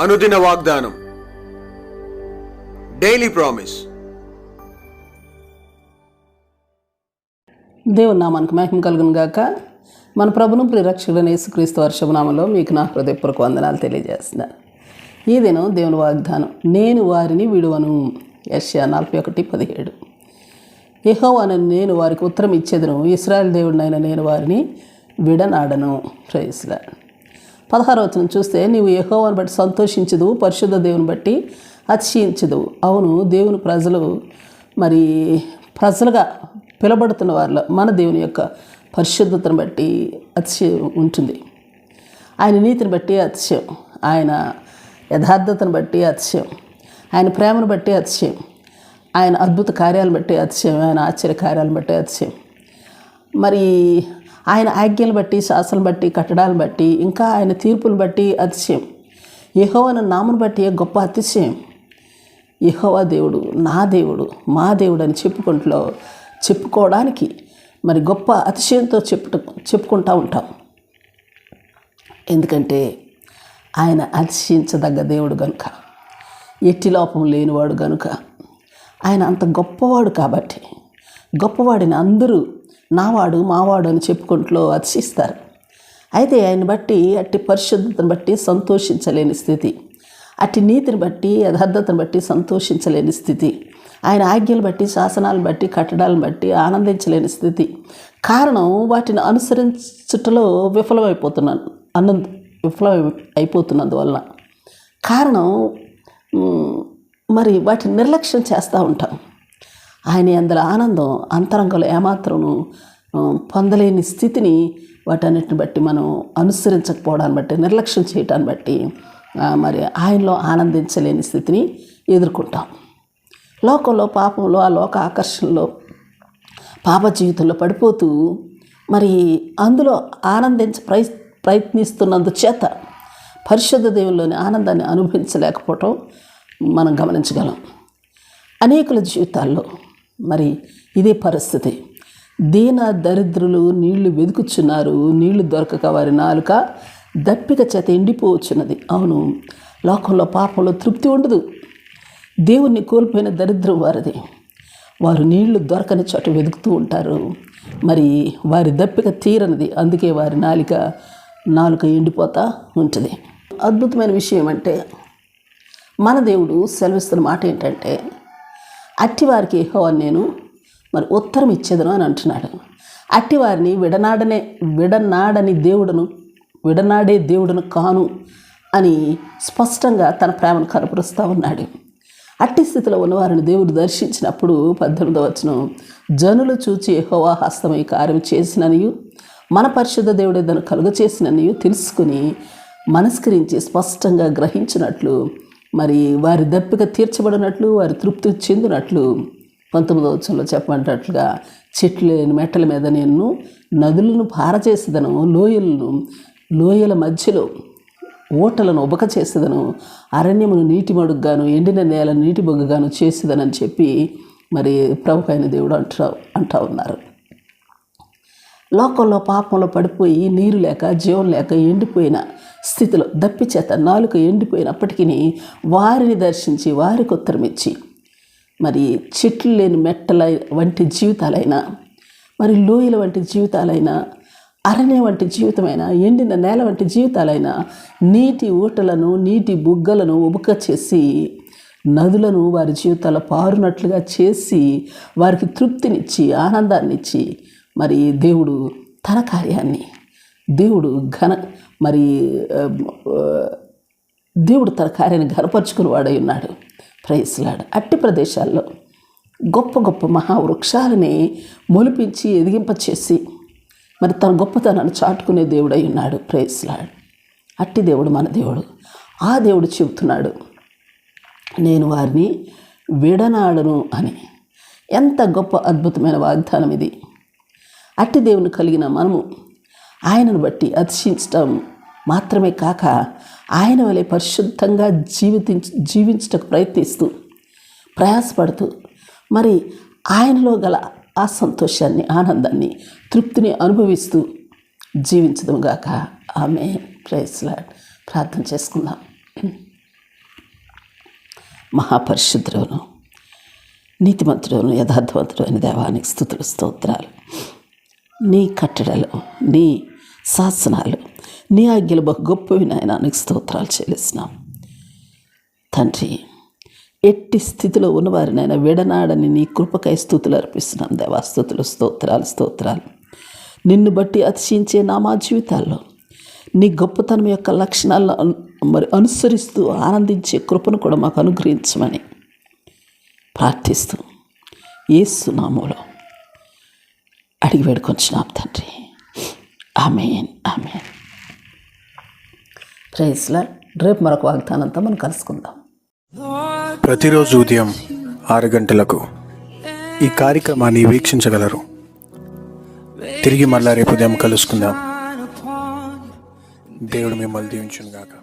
అనుదిన వాగ్దానం. Daily promise దేవుని నామానికి మహిమ కలుగును గాక. మన ప్రభును ప్రిరక్షకుడైన యేసుక్రీస్తు వర్షభనామంలో మీకు నా హృదయపూర్వక వందనాలు తెలియజేస్తున్నాను ఈ దినం దేవుని వాగ్దానం నేను వారిని విడువను. యష్యా నలభై ఒకటి పదిహేడు. యెహోవాను నేను వారికి ఉత్తరం ఇచ్చేదను. ఇస్రాయల్ దేవుడినైన నేను వారిని విడనాడను. ప్రేస్లా పదహారు వచనం చూస్తే నీవు యెహోవాను బట్టి సంతోషించదు పరిశుద్ధ దేవుని బట్టి అతిశయించదు. అవును దేవుని ప్రజలు మరి ప్రజలుగా పిలబడుతున్న వారిలో మన దేవుని యొక్క పరిశుద్ధతను బట్టి అతిశయం ఉంటుంది. ఆయన నీతిని బట్టి అతిశయం. ఆయన యథార్థతను బట్టి అతిశయం. ఆయన ప్రేమను బట్టి అతిశయం. ఆయన అద్భుత కార్యాలను బట్టి అతిశయం. ఆయన ఆశ్చర్య కార్యాలను బట్టి అతిశయం. మరి ఆయన ఆజ్ఞలు బట్టి శాసనం బట్టి కట్టడాలను బట్టి ఇంకా ఆయన తీర్పులు బట్టి అతిశయం. యెహోవా నామను బట్టి గొప్ప అతిశయం. యహోవా దేవుడు నా దేవుడు మా దేవుడు అని చెప్పుకుంటూ చెప్పుకోవడానికి మరి గొప్ప అతిశయంతో చెప్పుట చెప్పుకుంటూ ఉంటాం. ఎందుకంటే ఆయన అతిశయించదగ్గ దేవుడు కనుక ఎట్టి లోపం లేనివాడు కనుక ఆయన అంత గొప్పవాడు కాబట్టి గొప్పవాడిని అందరూ నావాడు మావాడు అని చెప్పుకుంటూ అతిశిస్తారు అయితే ఆయన బట్టి అట్టి పరిశుద్ధతను బట్టి సంతోషించలేని స్థితి. అట్టి నీతిని బట్టి యథార్థతను బట్టి సంతోషించలేని స్థితి. ఆయన ఆజ్ఞలు బట్టి శాసనాలను బట్టి కట్టడాలను బట్టి ఆనందించలేని స్థితి. కారణం వాటిని అనుసరించుటలో విఫలమైపోతున్నాను అన్న విఫలం అయిపోతున్నందువలన కారణం మరి వాటిని నిర్లక్ష్యం చేస్తూ ఉంటాం. ఆయన అందులో ఆనందం అంతరంగంలో ఏమాత్రము పొందలేని స్థితిని వాటన్నిటిని బట్టి మనం అనుసరించకపోవడాన్ని బట్టి నిర్లక్ష్యం చేయటాన్ని బట్టి మరి ఆయనలో ఆనందించలేని స్థితిని ఎదుర్కొంటాం. లోకంలో పాపంలో ఆ లోక ఆకర్షణలో పాప జీవితంలో పడిపోతూ మరి అందులో ఆనందించ ప్రయ ప్రయత్నిస్తున్నందు చేత పరిశుద్ధ దేవుల్లోని ఆనందాన్ని అనుభవించలేకపోవటం మనం గమనించగలం. అనేకుల జీవితాల్లో మరి ఇదే పరిస్థితి. దీన దరిద్రులు నీళ్ళు వెతుకుచున్నారు నీళ్ళు దొరకక వారి నాలుక దప్పిక చేత ఎండిపోవచ్చున్నది అవును లోకంలో పాపంలో తృప్తి ఉండదు. దేవుణ్ణి కోల్పోయిన దరిద్రం వారిది. వారు నీళ్ళు దొరకని చోట వెతుకుతూ ఉంటారు. మరి వారి దప్పిక తీరనిది అందుకే వారి నాలిక నాలుక ఎండిపోతా ఉంటుంది. అద్భుతమైన విషయం అంటే మన దేవుడు సెలవిస్తున్న మాట ఏంటంటే అట్టివారికి యెహోవా నేను మరి ఉత్తరం ఇచ్చేదను అని అంటున్నాడు. అట్టివారిని విడనాడనే విడనాడని దేవుడను విడనాడే దేవుడను కాను అని స్పష్టంగా తన ప్రేమను కనపరుస్తూ ఉన్నాడు. అట్టి స్థితిలో ఉన్నవారిని దేవుడు దర్శించినప్పుడు పద్దెనిమిదవ వచనం జనులు చూచి యెహోవా హస్తమై కార్యం చేసిననియు మన పరిశుద్ధ దేవుడే దాన్ని కలుగ చేసిననియు తెలుసుకుని మనస్కరించి స్పష్టంగా గ్రహించినట్లు మరి వారి దప్పిక తీర్చబడినట్లు వారి తృప్తి చెందినట్లు పంతొమ్మిదవ వచ్చంలో చెప్పమంటట్లుగా చెట్లు లేని మెట్టల మీద నేను నదులను పారచేసేదను లోయలను లోయల మధ్యలో ఓటలను ఉబక చేసేదను అరణ్యమును నీటి మడుగ్గాను ఎండిన నేల నీటి బొగ్గుగాను చేసేదనని చెప్పి మరి ప్రభు అయిన దేవుడు అంటా అంటా ఉన్నారు. లోకంలో పాపంలో పడిపోయి నీరు లేక జీవం లేక ఎండిపోయిన స్థితిలో దప్పిచేత నాలుక ఎండిపోయినప్పటికీ వారిని దర్శించి వారికి ఉత్తరమిచ్చి మరి చెట్లు లేని మెట్టల వంటి జీవితాలైనా మరి లోయల వంటి జీవితాలైనా అరణ్య వంటి జీవితమైనా ఎండిన నేల వంటి జీవితాలైనా నీటి ఊటలను నీటి బుగ్గలను ఉబుక చేసి నదులను వారి జీవితాల పారునట్లుగా చేసి వారికి తృప్తినిచ్చి ఆనందాన్నిచ్చి మరి దేవుడు తన కార్యాన్ని దేవుడు ఘన మరి దేవుడు తన కార్యాన్ని ఘనపరుచుకుని వాడై ఉన్నాడు. ప్రయత్నాడు అట్టి ప్రదేశాల్లో గొప్ప గొప్ప మహావృక్షాలని మొలిపించి ఎదిగింపచేసి మరి తన గొప్పతనాన్ని చాటుకునే దేవుడై ఉన్నాడు. ప్రేస్లాడు అట్టి దేవుడు మన దేవుడు. ఆ దేవుడు చెబుతున్నాడు నేను వారిని విడనాడను అని. ఎంత గొప్ప అద్భుతమైన వాగ్దానం ఇది. అట్టి దేవుని కలిగిన మనము ఆయనను బట్టి అతిశించటం మాత్రమే కాక ఆయన వలె పరిశుద్ధంగా జీవితి జీవించటకు ప్రయత్నిస్తూ ప్రయాసపడుతూ మరి ఆయనలో గల ఆ సంతోషాన్ని ఆనందాన్ని తృప్తిని అనుభవిస్తూ జీవించదుగాక ఆమె ప్రేస్లాడ్ ప్రార్థన చేసుకుందాం. మహాపరిశుద్ధులను నీతిమంతులను యథార్థవంతుడు అని దేవానికి స్థుతులు స్తోత్రాలు. నీ కట్టడలు నీ శాసనాలు నీ ఆజ్ఞలు బహు గొప్పవి నాయన. నీకు స్తోత్రాలు చెల్లిస్తున్నాం. తండ్రి ఎట్టి స్థితిలో ఉన్నవారినైనా విడనాడని నీ కృపకై స్థుతులు అర్పిస్తున్నాం దేవాస్థుతులు స్తోత్రాలు స్తోత్రాలు. నిన్ను బట్టి అతిశయించే నా మా జీవితాల్లో నీ గొప్పతనం యొక్క లక్షణాలను మరి అనుసరిస్తూ ఆనందించే కృపను కూడా మాకు అనుగ్రహించమని ప్రార్థిస్తూ ఏసునామూలో అడిగి వేడుకొచ్చినాం తండ్రి. Amen amen. ప్రైస్లా రేపు మరొక వాగ్దానంతో మనం కలుసుకుందాం. ప్రతిరోజు ఉదయం ఆరు గంటలకు ఈ కార్యక్రమాన్ని వీక్షించగలరు. తిరిగి మళ్ళా రేపు ఉదయం కలుసుకుందాం. దేవుడు మిమ్మల్ని దీవించునుగాక.